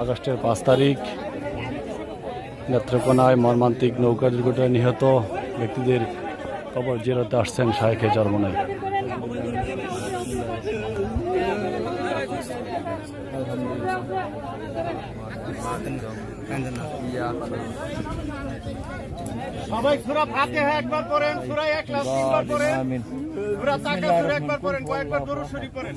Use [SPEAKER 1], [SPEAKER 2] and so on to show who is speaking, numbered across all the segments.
[SPEAKER 1] আগস্টের পাঁচ তারিখ নেত্রকোনায় মর্মান্তিক নৌকা দুর্ঘটনায় নিহত ব্যক্তিদের কবর জেরাতে আসছেন শায়েখে চরমনায়
[SPEAKER 2] সবাই সুরা ফাতিহা একবার পড়েন, সুরা ইখলাস তিনবার পড়েন, সুরা তাকাসুর একবার পড়েন, কয়েকবার দরুদ শরীফ পড়েন।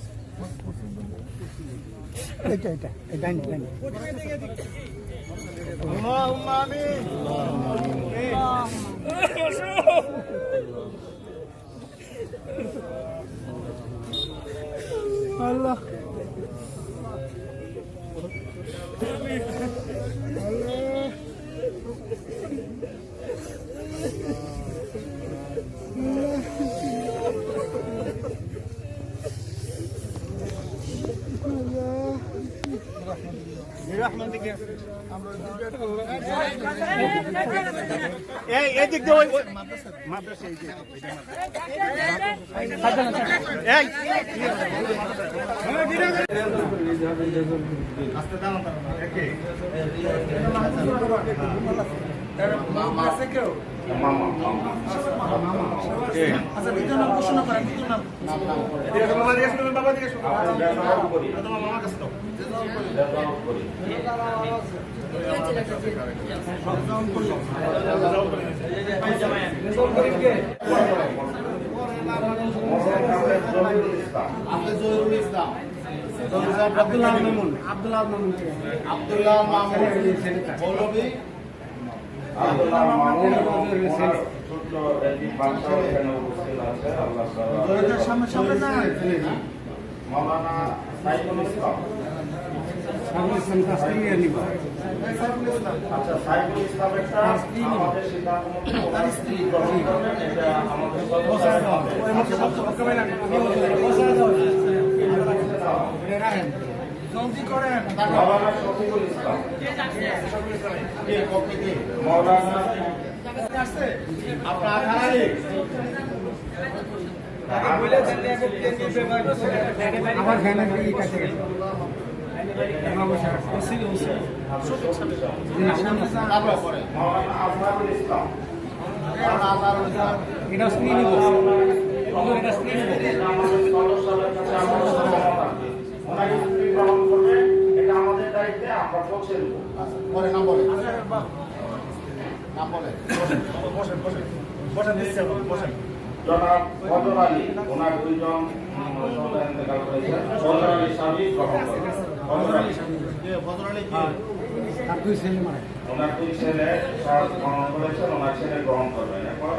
[SPEAKER 2] আল্লাহুম্মা আমিন আল্লাহ। এই এদিক দিয়ে মাদ্রাসা এই। যে আস্তে দাঁড়ান মামার কাছে দাও। আব্দুল্লাহ মামুন। আব্দুল্লাহ মামুন। আব্দুল্লাহ মামুন। মৌলভী
[SPEAKER 3] আব্দুল্লাহ মামুন ওনার ছোট্ট একটি বাচ্চাও এখানে উপস্থিত আছে আল্লাহ তাআলা
[SPEAKER 2] সামনে সামনে। না
[SPEAKER 3] মাওলানা সাইফুল ইসলাম আচ্ছা সাইফুল ইসলাম একটা আমাদের সিদ্ধান্ত মতো স্ত্রী গ্রহণ করবেন এটা আমাদের মাওলানা শফিকুল
[SPEAKER 2] আমার ফ্যানের কি কাছে গেল।
[SPEAKER 3] মাওলানা আজহারুল ইসলাম।
[SPEAKER 2] এটা স্ত্রী
[SPEAKER 3] আমরা পৌঁছে দেবো
[SPEAKER 2] পরে নাম বলে নাম বলে বসেন বসেন বসেন। বসেন
[SPEAKER 3] জনাব ফজর আলী ওনার দুইজন ইন্তেকাল করেছেন। ফজর আলী স্বামী গ্রহণ করবেন ফজর আলী
[SPEAKER 2] ফজর আলী দুই ছেলে মানে
[SPEAKER 3] ওনার দুই ছেলে গ্রহণ করেছেন ওনার ছেলে গ্রহণ করবেন। এরপর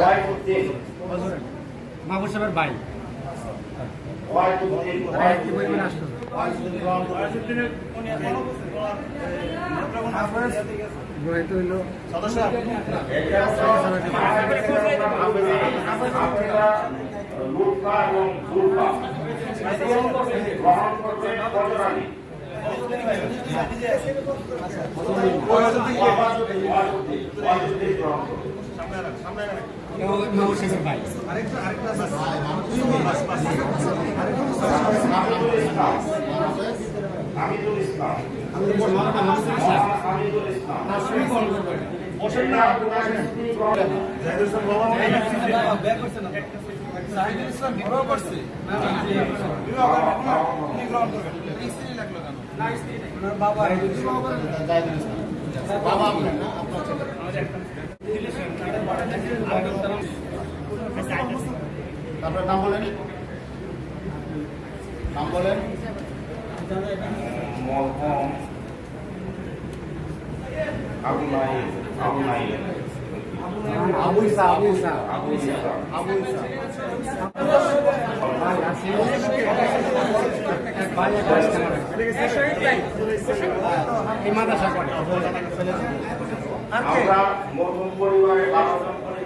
[SPEAKER 3] ওয়াইফুদ্দিন।
[SPEAKER 2] মাহবুব সাহেবের ভাই।
[SPEAKER 3] ওয়াইফুদ্দিন।
[SPEAKER 2] আসলো গ্রহণ গ্রহিত হইল সদস্য
[SPEAKER 3] আপনারা হামিদুল ইসলাম। ইসলাম।
[SPEAKER 2] বাবা আপনার না আপনার
[SPEAKER 3] তারপরে নাম বলেন। নাম বলেন।
[SPEAKER 4] মরহম আবু নাইল আবু নাইল
[SPEAKER 3] আবু ইসা আবু ইসা
[SPEAKER 4] আবু ইসা
[SPEAKER 3] আবু ইসা এই মাদ্রাসা করে
[SPEAKER 4] আমরা মরহুম পরিবারের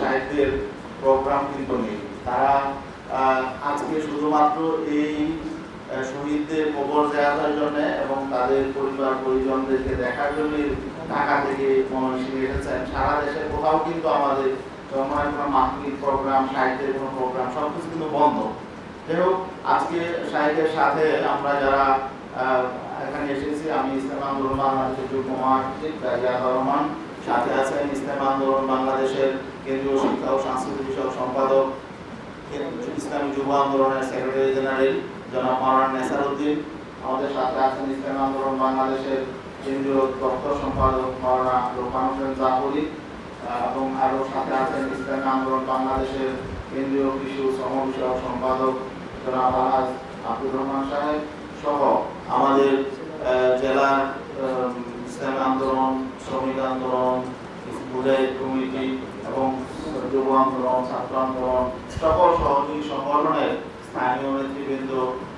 [SPEAKER 4] সাহিত্যের প্রোগ্রাম তারা আজকে শুধুমাত্র এই শহীদদের কবর দেওয়ার জন্য এবং তাদের পরিবার পরিজনদেরকে দেখার জন্য ঢাকা থেকে ময়মনসিংহ এসেছেন সারা দেশে কোথাও কিন্তু আমাদের কোনো প্রোগ্রাম সাহিত্যের কোনো প্রোগ্রাম সব কিছু কিন্তু বন্ধ। যাই হোক, আজকে সাহিত্যের সাথে আমরা যারা এখানে এসেছি, আমি ইসলাম আন্দোলন বাংলাদেশের রহমান, সাথে আছেন ইসলাম আন্দোলন বাংলাদেশের কেন্দ্রীয় শিক্ষা ও সাংস্কৃতিক বিষয়ক সম্পাদক, ইসলামী যুব আন্দোলনের সেক্রেটারি জেনারেল জনাব মাওলানা নেসার উদ্দিন আমাদের সাথে আছেন ইসলাম আন্দোলন বাংলাদেশের কেন্দ্রীয় দপ্তর সম্পাদক মাওলানা হোসেন জাফরি এবং আরও সাথে আছেন ইসলামী আন্দোলন বাংলাদেশের কেন্দ্রীয় কৃষি শ্রম বিষয়ক সম্পাদক জনাব আব্দুর রহমান সাহেব সহ আমাদের জেলার ইসলামী আন্দোলন শ্রমিক আন্দোলন মুজাহিদ কমিটি এবং যুব আন্দোলন, ছাত্র আন্দোলন, সকল সহযোগী সংগঠনের স্থানীয় নেতৃবৃন্দ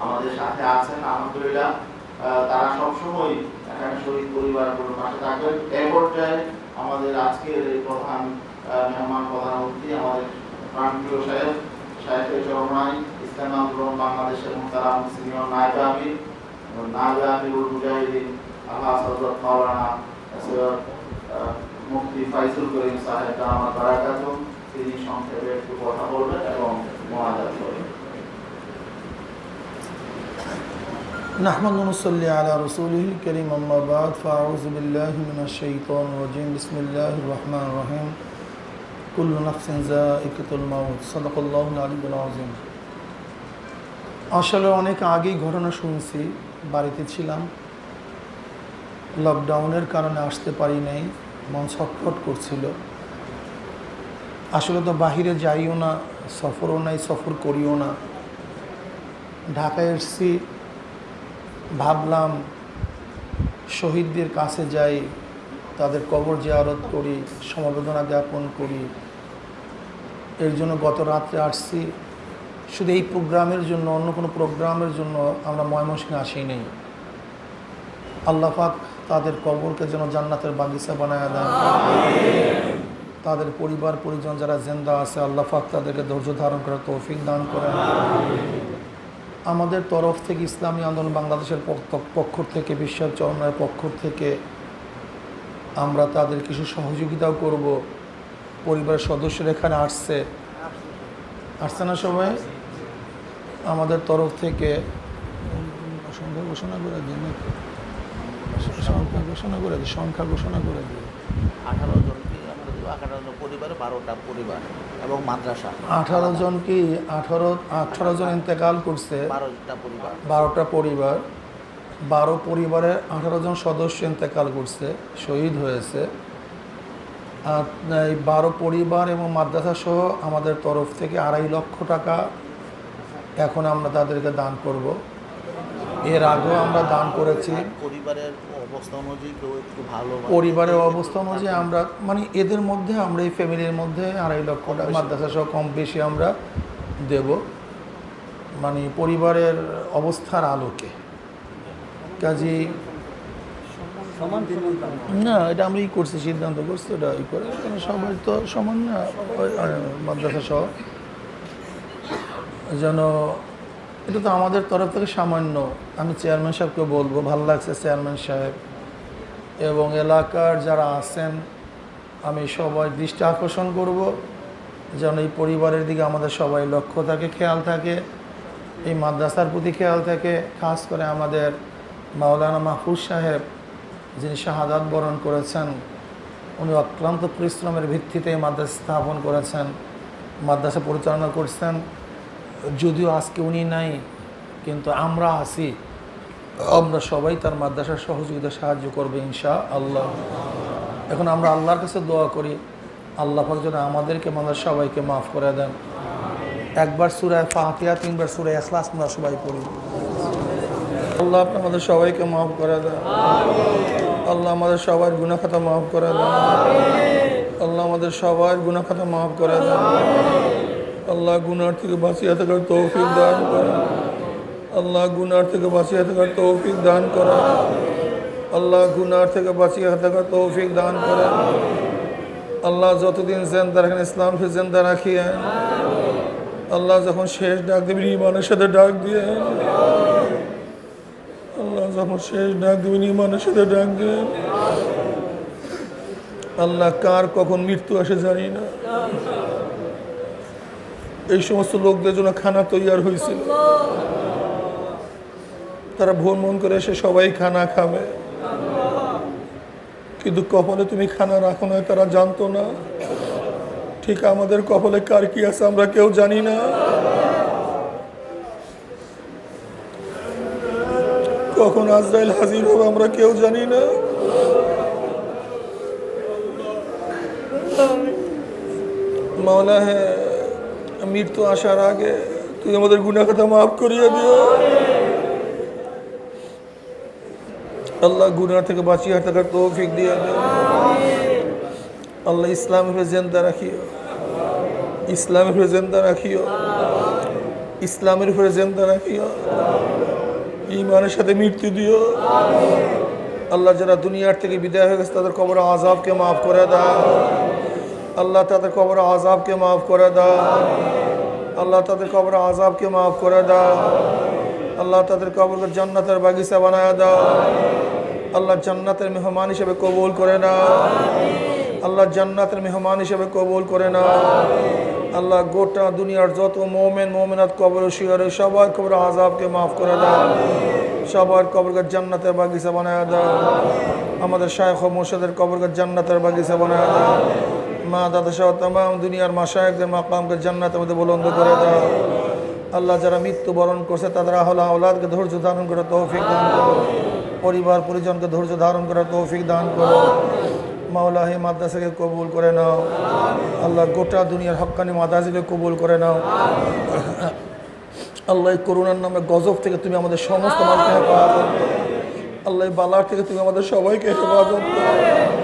[SPEAKER 4] আমাদের সাথে আছেন। আলহামদুলিল্লাহ তারা সবসময় এখানে শহীদ পরিবারগুলোর পাশে থাকবেন এই পর্যায়ে আমাদের আজকের এই প্রধান মেহমান প্রধান অতিথি আমাদের প্রাণপ্রিয় সাহেব সাহেবের চরমাই ইসলাম আন্দোলন বাংলাদেশের মোহতারাম সিনিয়র নায়ব আমির নায়ব আমিরুল মুজাহিদিন, আল্লাহ হযরত মাওলানা মুফতি ফাইজুল করিম সাহেব দামাত বারাকাতুম তিনি সংক্ষেপে একটু কথা বলবেন এবং মহাজাত করবেন
[SPEAKER 5] نحمد ونصلي على رسوله الكريم أما بعد فأعوذ بالله من الشيطان الرجيم بسم الله الرحمن الرحيم كل نفس ذائقة الموت صدق الله العلي العظيم আসলে অনেক আগেই ঘটনা শুনছি বাড়িতে ছিলাম লকডাউনের কারণে আসতে পারি নাই মন ছটফট করছিল আসলে তো বাহিরে যাইও না সফরও নাই সফর করিও না ঢাকায় এসছি ভাবলাম শহীদদের কাছে যাই, তাদের কবর জিয়ারত করি, সমবেদনা জ্ঞাপন করি। এর জন্য গত রাত্রে আসছি। শুধু এই প্রোগ্রামের জন্য, অন্য কোনো প্রোগ্রামের জন্য আমরা ময়মনসিংহে আসি নেই আল্লাহ পাক তাদের কবরকে যেন জান্নাতের বাগিচা বানায় দেন। তাদের পরিবার, পরিজন যারা জেন্দা আছে, আল্লাহ পাক তাদেরকে ধৈর্য ধারণ করার তৌফিক দান করেন। আমাদের তরফ থেকে ইসলামী আন্দোলন বাংলাদেশের পক্ষ- থেকে, বিশ্বের চরণের পক্ষ থেকে আমরা তাদের কিছু সহযোগিতাও করব। পরিবারের সদস্যরা এখানে আসছে। আসছে না সবাই? আমাদের তরফ থেকে সংখ্যা ঘোষণা করে দিন নাকি? সংখ্যা ঘোষণা করে দিই সংখ্যা ঘোষণা করে দিই
[SPEAKER 6] আঠারো জনকে আঠারো জন পরিবারে বারোটা পরিবার এবং মাদ্রাসা।
[SPEAKER 5] আঠারো জন কি আঠারো আঠারো জন ইন্তেকাল করছে?
[SPEAKER 6] বারোটা পরিবার।
[SPEAKER 5] বারোটা পরিবার। বারো পরিবারের আঠারো জন সদস্য ইন্তেকাল করছে শহীদ হয়েছে। আর এই বারো পরিবার এবং মাদ্রাসা সহ আমাদের তরফ থেকে আড়াই লক্ষ টাকা এখন আমরা তাদেরকে দান করব। এর আগেও আমরা দান করেছি।
[SPEAKER 6] পরিবারের অবস্থা অনুযায়ী কেউ একটু ভালো
[SPEAKER 5] পরিবারের অবস্থা অনুযায়ী আমরা মানে এদের মধ্যে আমরা এই ফ্যামিলির মধ্যে আড়াই লক্ষ টাকা মাদ্রাসা সহ কম বেশি আমরা দেব। মানে পরিবারের অবস্থার আলোকে। কাজী না এটা আমরা ই করছি সিদ্ধান্ত করছি এটা ই করে। কারণ সবাই তো সমান না মাদ্রাসা সহ। যেন এটা তো আমাদের তরফ থেকে সামান্য। আমি চেয়ারম্যান সাহেবকে বলব, ভালো লাগছে চেয়ারম্যান সাহেব। এবং এলাকার যারা আছেন, আমি সবাই দৃষ্টি আকর্ষণ করব, যেন এই পরিবারের দিকে আমাদের সবাই লক্ষ্য থাকে, খেয়াল থাকে, এই মাদ্রাসার প্রতি খেয়াল থাকে, খাস করে আমাদের মাওলানা মাহফুজ সাহেব, যিনি শাহাদাত বরণ করেছেন, উনি অক্লান্ত পরিশ্রমের ভিত্তিতে এই মাদ্রাসা স্থাপন করেছেন, মাদ্রাসা পরিচালনা করছেন। যদিও আজকে উনি নাই, কিন্তু আমরা আছি। আমরা সবাই তার মাদ্রাসার সহযোগিতা সাহায্য করবে ইনশা আল্লাহ এখন আমরা আল্লাহর কাছে দোয়া করি, আল্লাহ যেন আমাদেরকে, আমাদের সবাইকে মাফ করে দেন। একবার সুরায় ফাতিয়া তিনবার সুরায় এখলাস আমরা সবাই পড়ি। আল্লাহ আপনি আমাদের সবাইকে মাফ করে দেন। আল্লাহ আমাদের সবার গুণাখাতা মাফ করে দেন। আল্লাহ আমাদের সবার গুণাখাতা মাফ করে দেন। আল্লাহ গুনার থেকে বাঁচিয়ে থাকার তৌফিক দান করেন আল্লাহ গুনার থেকে বাঁচিয়ে থাকার তৌফিক দান করেন আল্লাহ গুনার থেকে বাঁচিয়ে থাকার তৌফিক দান করেন আল্লাহ যতদিন জেন্দা রাখেন, ইসলামকে জেন্দা রাখিয়েন আল্লাহ যখন শেষ ডাক দেবেন ইমানের সাথে ডাক দিয়ে। আল্লাহ যখন শেষ ডাক দেবেন ইমানের সাথে ডাক দেন আল্লাহ কার কখন মৃত্যু আসে জানি না। এই সমস্ত লোকদের জন্য খানা তৈয়ার হয়েছিল। তারা ভ্রমণ করে এসে সবাই খানা খাবে। কিন্তু কপালে তুমি খানা রাখো না, তারা জানতো না। ঠিক আমাদের কপালে কার কি আছে আমরা কেউ জানি না। কখন আজরাইল হাজির হবে আমরা কেউ জানি না। মাওলা হ্যাঁ মৃত্যু আসার আগে তুই আমাদের কথা মাফ করিয়ে দিও। আল্লাহ গুনার থেকে বাঁচিয়ে থাকার তৌফিক দিয়ে দিও। আল্লাহ ইসলামের জেন্দা রাখিও। ইসলামের উপরে জেন্দা রাখিও। ইসলামের উপরে জেন্দা রাখিও। ইমানের সাথে মৃত্যু দিও। আল্লাহ যারা দুনিয়ার থেকে বিদায় হয়ে গেছে, তাদের কবর আজাবকে মাফ করে দাও। আল্লাহ তাদের কবর আজাবকে মাফ করে দাও। আল্লাহ তাদের কবর আজাবকে মাফ করে দাও। আল্লাহ তাদের কবরকে জান্নাতের বাগিচা বানায় দাও। আল্লাহ জান্নাতের মেহমান হিসেবে কবুল করে না আল্লাহ জান্নাতের মেহমান হিসেবে কবুল করে না আল্লাহ গোটা দুনিয়ার যত মোমেন, মোমেনাত কবর শিয়রে সবার কবর আজাবকে মাফ করে দাও। সবার কবরকে জান্নাতের বাগিচা বানায় দাও। আমাদের শায়খ মোর্শেদের কবরকে জান্নাতের বাগিচা বানায় দাও। মা দাদা সহ তাম দুনিয়ার মাসায়কদের মাকামকে জান্নাতের মধ্যে বুলন্দ করে দাও আল্লাহ যারা মৃত্যুবরণ করছে, তাদের আহলা আওলাদকে ধৈর্য ধারণ করে তৌফিক দান করো। পরিবার, পরিজনকে ধৈর্য ধারণ করে তৌফিক দান করো। মাওলা হে মাদ্রাসাকে কবুল করে নাও। আল্লাহ গোটা দুনিয়ার হক্কানি মাদ্রাসাকে কবুল করে নাও। আল্লাহ করুণার নামে গজব থেকে তুমি আমাদের সমস্ত মানুষকে হেফাজত করো। আল্লাহ বালার থেকে তুমি আমাদের সবাইকে হেফাজত করো।